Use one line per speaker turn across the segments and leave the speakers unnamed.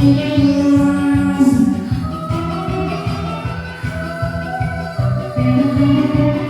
Thank you.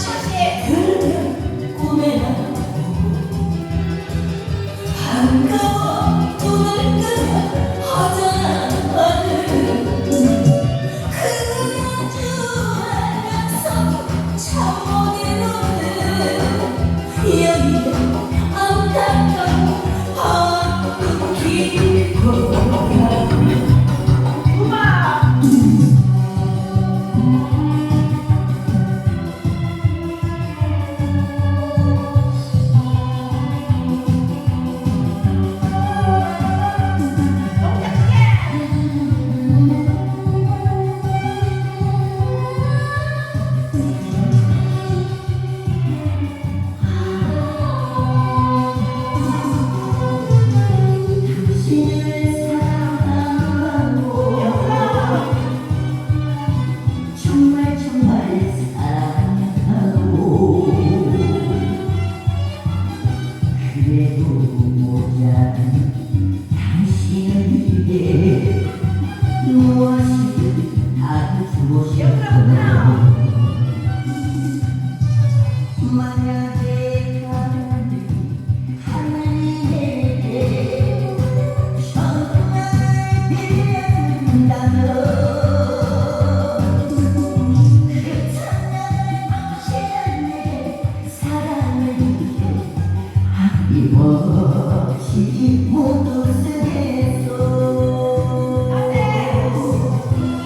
谢谢。 모양 당신에게 무엇이든 다 주고 싶어 我